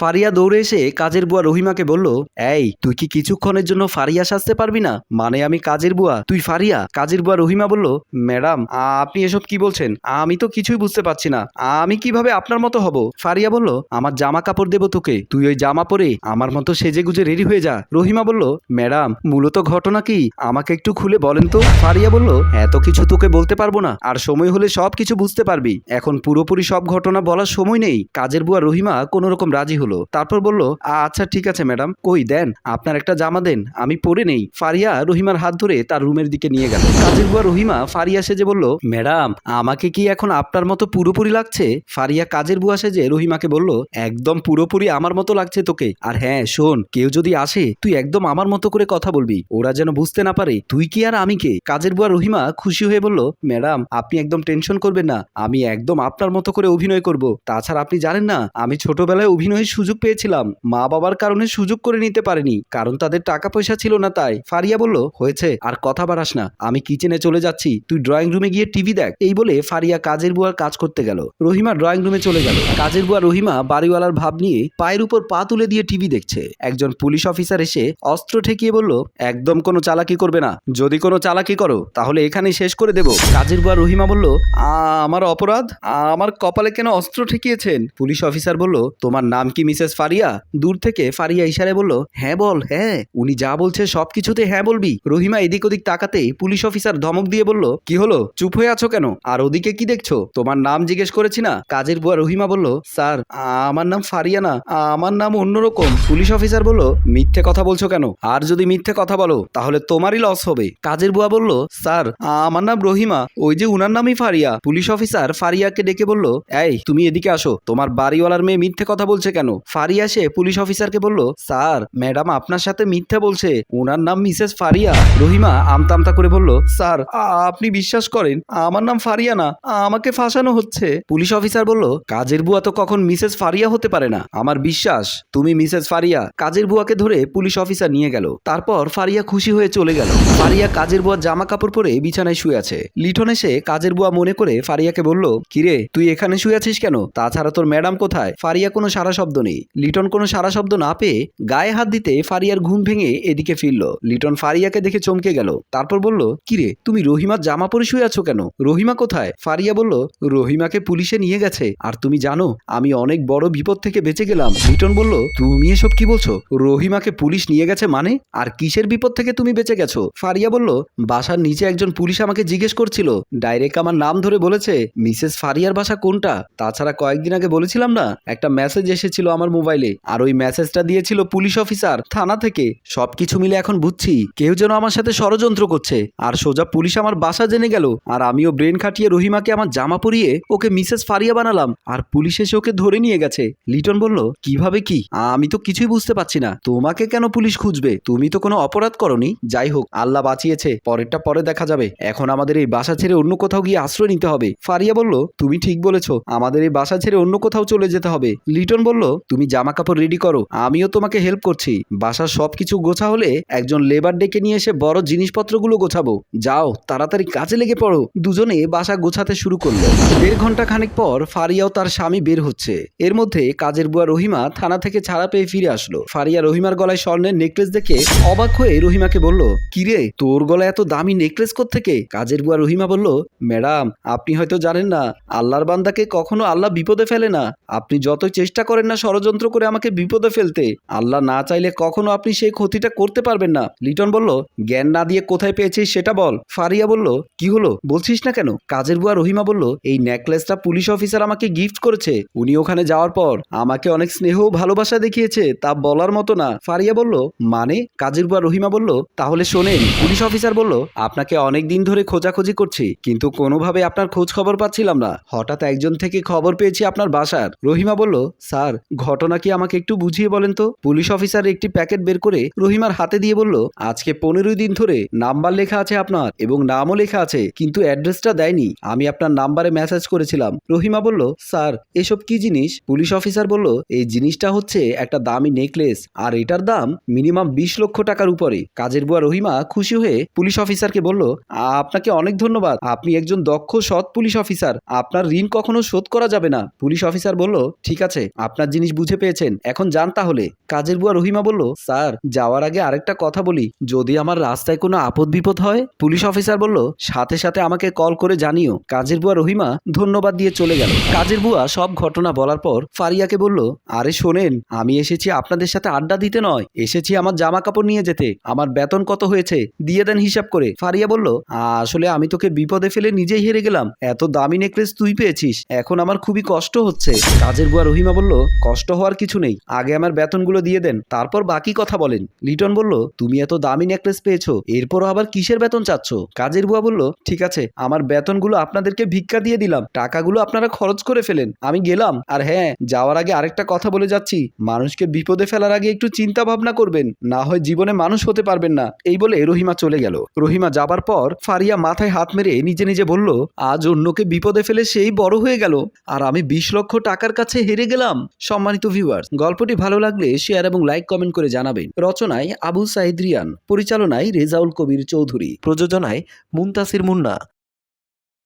ফারিয়া দৌড়ে এসে কাজের বুয়া রহিমাকে বলল, এই, তুই কি কিছুক্ষণের জন্য ফারিয়া সাজতে পারবি না? মানে আমি কাজের বুয়া। তুই ফারিয়া? কাজের বুয়া রহিমা বলল, ম্যাডাম, আপনি এসব কি বলছেন? আমি তো কিছুই বুঝতে পারছি না। আমি কীভাবে আপনার মতো হব? ফারিয়া বলল, আমার জামা কাপড় দেবো তোকে। তুই ওই জামা পরে আমার মতো সেজে গুজে রেডি হয়ে যা। রহিমা বলল, ম্যাডাম, মূলত ঘটনা কি? আমাকে একটু খুলে বলেন তো? ফারিয়া বলল, এত কিছু তোকে বলতে পারব না। আর সময় হলে সব কিছু বুঝতে পারবি। এখন পুরোপুরি সব ঘটনা বলার সময় নেই। কাজের বুয়া রহিমা কোনো রকম রাজি হলো। তারপর বলল আচ্ছা ঠিক আছে ম্যাডাম, কই দেন, আপনার একটা জামা দেন, আমি পরে নেই। ফারিয়া রহিমার হাত ধরে তার রুমের দিকে নিয়ে গেল। কাজের বুয়া রহিমা ফারিয়া সেজে বলল, ম্যাডাম, আমাকে কি এখন আপনার মতো পুরোপুরি লাগছে? ফারিয়া কাজের বুয়া সেজে রহিমাকে বলল, একদম পুরোপুরি আমার মতো লাগছে তোকে। আর হ্যাঁ শোন, কেউ যদি আসে, তুই একদম আমার মতো করে কথা বলবি। ওরা যেন বুঝতে না পারে, তুই কি আর আমি কে? কাজের বুয়া রহিমা খুশি হয়ে বলল, ম্যাডাম, আপনি একদম টেনশন করবেন না, আমি একদম আপনার মতো করে অভিনয় করব। তাছাড়া আপনি জানেন না, আমি ছোটবেলায় অভিনয়ের সুযোগ পেয়েছিলাম। মা বাবার কারণে সুযোগ করে নিতে পারিনি কারণ তাদের টাকা পয়সা ছিল না তাই। ফারিয়া বলল হয়েছে আর কথা বাড়াস না। আমি কিচেনে চলে যাচ্ছি তুই ড্রয়িং রুমে গিয়ে টিভি দেখ। এই বলে ফারিয়া কাজের বুয়ার কাজ করতে গেল। রহিমা ড্রয়িং রুমে চলে গেল। কাজের বুয়া রহিমা বাড়িওয়ালার ভাব নিয়ে পায়ের উপর পা তুলে দিয়ে টিভি দেখছে। একজন পুলিশ অফিসার এসে অস্ত্র ঠেকিয়ে বলল একদম কোনো চালাকি করবে না। যদি কোনো চালাকি করো তাহলে এখানে শেষ করে দেব। কাজের বুয়া রহিমা বলল "আ, আমার অপরাধ? আমার কপালে কেন অস্ত্র ঠেকিয়েছেন? পুলিশ অফিসার বলল তোমার নাম কি মিসেস ফারিয়া? দূর থেকে ফারিয়া ইশারে বলল হ্যাঁ বল হ্যাঁ। উনি যা বলছে সব কিছুতে হ্যাঁ বলবি। রহিমা এদিক ওদিক তাকাতেই পুলিশ অফিসার ধমক দিয়ে বলল, কি হলো? চুপ হয়ে আছো কেন? আর ওদিকে কি দেখছ? তোমার নাম জিজ্ঞেস করেছি না? কাজের বুয়া রহিমা বলল, স্যার, আমার নাম ফারিয়া না, আমার নাম অন্যরকম। পুলিশ অফিসার বলল, মিথ্যে কথা বলছো কেন? আর যদি মিথ্যে কথা বলো, তাহলে তোমারই লস হবে। কাজের বুয়া বলল, স্যার, আমার নাম রহিমা, ওই যে উনার নামই ফারিয়া। পুলিশ অফিসার ফারিয়াকে ডেকে বলল, এই, তুমি এদিকে আসো। তোমার বাড়িওয়ালার মেয়ে মিথ্যে কথা বলছে কেন? ফারিয়া সে পুলিশ অফিসারকে বলল, স্যার, ম্যাডাম আপনার সাথে মিথ্যে বলছে। ওনার নাম মিসেস ফারিয়া। রহিমা আমতা আমতা করে বলল, স্যার আপনি বিশ্বাস করেন, আমার নাম ফারিয়া না, আমাকে ফাঁসানো হচ্ছে। পুলিশ অফিসার বলল, কাজের বুয়া তো কখন মিসেস ফারিয়া হতে পারে না। আমার বিশ্বাস, তুমি মিসেস ফারিয়া। কাজের বুয়াকে ধরে পুলিশ অফিসার নিয়ে গেল। তারপর ফারিয়া খুশি হয়ে চলে গেল। ফারিয়া কাজের বুয়ার জামা কাপড় পরে বিছানায় শুয়ে আছে। লিটন এসে কাজের বুয়া মনে করে ফারিয়াকে বলল, কিরে, তুই এখানে শুয়ে আছিস কেন? তাছাড়া তোর ম্যাডাম কোথায়? ফারিয়া কোনো সারা শব্দ নেই। লিটন কোনো সারা শব্দ না পেয়ে গায়ে হাত দিতে ফারিয়ার ঘুম ভেঙে এদিকে ফিরল। লিটন ফারিয়াকে দেখে চমকে গেল। তারপর বলল, কিরে, তুমি রহিমার জামা পরে শুয়ে আছো কেন? রহিমা কোথায়? ফারিয়া বলল, রহিমাকে পুলিশে নিয়ে গেছে। আর তুমি জানো, আমি অনেক বড় বিপদ থেকে বেঁচে গেলাম। লিটন বলল, তুমি এসব কি বলছো? রহিমাকে পুলিশ নিয়ে গেছে মানে? আর কিসের বিপদ থেকে তুমি বেঁচে গেছো? ফারিয়া বলল, বাসার নিচে একজন পুলিশ আমাকে জিজ্ঞেস করছিল। ডাইরেক্ট আমার নাম ধরে বলেছে, মিসেস ফারিয়ার বাসা কোনটা? তাছাড়া কয়েকদিন আগে বলেছিলাম না, একটা মেসেজ এসেছিল আমার মোবাইলে। আর ওই মেসেজটা দিয়েছিল পুলিশ অফিসার, থানা থেকে। সবকিছু মিলে এখন বুঝছি, কেউ যেন আমার সাথে ষড়যন্ত্র করছে। আর সোজা পুলিশ আমার বাসা জেনে গেল, আর আমিও ব্রেন খাটিয়ে রহিমাকে আমার জামা পরিয়ে ওকে মিসেস ফারিয়া বানালাম। আর পুলিশ এসে ওকে ধরে নিয়ে গেছে। লিটন বলল, কীভাবে কি? আমি তো কিছুই বুঝতে পারছি না। তোমাকে কেন পুলিশ খুঁজবে? তুমি তো কোনো অপরাধ করনি। যাই হোক, আল্লাহ বাঁচিয়েছে। পরেরটা পরে দেখা যাবে। এখন আমাদের এই বাসা ছেড়ে অন্য কোথাও গিয়ে আশ্রয় নিতে হবে। ফারিয়া বলল, তুমি ঠিক বলেছ। আমাদের এই বাসা ছেড়ে অন্য কোথাও চলে যেতে হবে। লিটন বলল তুমি জামা কাপড় রেডি করো, আমিও তোমাকে হেল্প করছি। বাসার সবকিছু গোছা হলে একজন লেবার ডেকে নিয়ে এসে বড় জিনিসপত্রগুলো গোছাবো। যাও, তাড়াতাড়ি কাজে লেগে পড়ো। দুজনে বাসা গোছাতে শুরু করল। দেড় ঘণ্টা খানিক পর ফারিয়াও তার স্বামী বের হচ্ছে। এর মধ্যে কাজের বুয়া রহিমা থানা থেকে ছাড়া পেয়ে ফিরে আসলো। ফারিয়া রহিমার গলায় স্বর্ণের নেকলেস দেখে অবাক হয়ে রহিমাকে বলল, কিরে, তোর গলায় এত দামি নেকলেস থেকে কাজের বুয়া রহিমা বলল, ম্যাডাম, আপনি হয়তো জানেন না, আল্লাহর বান্দাকে কখনো আল্লাহ বিপদে ফেলে না। আপনি যতই চেষ্টা করেন না ষড়যন্ত্র করে আমাকে বিপদে ফেলতে। আল্লাহ না চাইলে কখনো আপনি সেই ক্ষতিটা করতে পারবেন না। লিটন বলল, জ্ঞান না দিয়ে কোথায় পেয়েছিস সেটা বল। ফারিয়া বলল, কি হলো? বলছিস না কেন? কাজের বুয়া রহিমা বলল, এই নেকলেসটা পুলিশ অফিসার আমাকে গিফট করেছে। উনি ওখানে যাওয়ার পর আমাকে অনেক স্নেহ ভালোবাসা দেখিয়েছে, তা বলার মতো না। ফারিয়া বলল মানে? কাজের বুয়া রহিমা বলল, তাহলে শোনেন। পুলিশ অফিসার বলল, আপনাকে অনেক দিন ধরে খোঁজাখুঁজি করছি, কিন্তু কোনোভাবে আপনার খোঁজ খবর পাচ্ছিলাম না। হঠাৎ একজন থেকে খবর পেয়েছি আপনার বাসার। রহিমা বলল, স্যার ঘটনা কি আমাকে একটু বুঝিয়ে বলেন তো? পুলিশ অফিসার একটি প্যাকেট বের করে রহিমার হাতে দিয়ে বলল, আজকে পনেরোই দিন ধরে নাম্বার লেখা আছে আপনার এবং নামও লেখা আছে, কিন্তু অ্যাড্রেসটা দেয়নি। আমি আপনার নাম্বারে মেসেজ করেছিলাম। রহিমা বলল, স্যার, এসব কি জিনিস? পুলিশ অফিসার বলল, এই জিনিসটা হচ্ছে একটা দামি নেকলেস, আর এটার দাম মিনিমাম বিশ লক্ষ টাকার উপরে। কাজের বুয়া রহিমা খুশি হয়ে পুলিশ অফিসারকে বলল আপনাকে অনেক ধন্যবাদ। আপনি একজন দক্ষ, সৎ পুলিশ অফিসার। আপনার ঋণ কখনো শোধ করা যাবে না। পুলিশ অফিসার বলল, ঠিক আছে, আপনার জিনিস জিনিস বুঝে পেয়েছেন? এখন যান তাহলে। কাজের বুয়া রহিমা বলল, স্যার, যাওয়ার আগে আরেকটা কথা বলি। যদি আমার রাস্তায় কোনো আপদ বিপদ হয়? পুলিশ অফিসার বলল, সাথে সাথে আমাকে কল করে জানিও। কাজের বুয়া রহিমা ধন্যবাদ দিয়ে চলে গেল। কাজের বুয়া সব ঘটনা বলার পর ফারিয়াকে বলল, আরে শোনেন, আমি এসেছি আপনাদের সাথে আড্ডা দিতে নয়। এসেছি আমার জামা কাপড় নিয়ে যেতে। আমার বেতন কত হয়েছে? দিয়ে দেন হিসাব করে। ফারিয়া বলল, আসলে আমি তোকে বিপদে ফেলে নিজেই হেরে গেলাম। এত দামি নেকলেস তুই পেয়েছিস। এখন আমার খুবই কষ্ট হচ্ছে। কাজের বুয়া রহিমা বলল কষ্ট হওয়ার কিছু নেই। আগে আমার বেতনগুলো দিয়ে দেন, তারপর বাকি কথা বলেন। লিটন বলল, তুমি এত দামি নেকলেস পেয়েছ, এরপরও আবার কিসের বেতন চাচ্ছ? কাজের বুয়া বলল, ঠিক আছে, আমার বেতনগুলো আপনাদেরকে ভিক্ষা দিয়ে দিলাম, টাকাগুলো আপনারা খরচ করে ফেলেন, আমি গেলাম। আর হ্যাঁ যাওয়ার আগে আরেকটা কথা বলে যাচ্ছি, মানুষকে বিপদে ফেলার আগে একটু চিন্তা ভাবনা করবেন, না হয় জীবনে মানুষ হতে পারবেন না, এই বলে রহিমা চলে গেল। রহিমা যাবার পর ফারিয়া মাথায় হাত মেরে নিজে নিজে বলল, আজ অন্যকে বিপদে ফেলে সেই বড় হয়ে গেল, আর আমি বিশ লক্ষ টাকার কাছে হেরে গেলাম। সম্মানিত ভিউয়ার্স গল্পটি ভালো লাগলে শেয়ার এবং লাইক কমেন্ট করে জানাবেন। রচনায় আবু সাইদ রিয়ান, পরিচালনায় রেজাউল কবির চৌধুরী, প্রযোজনায় মুনতাসির মুন্না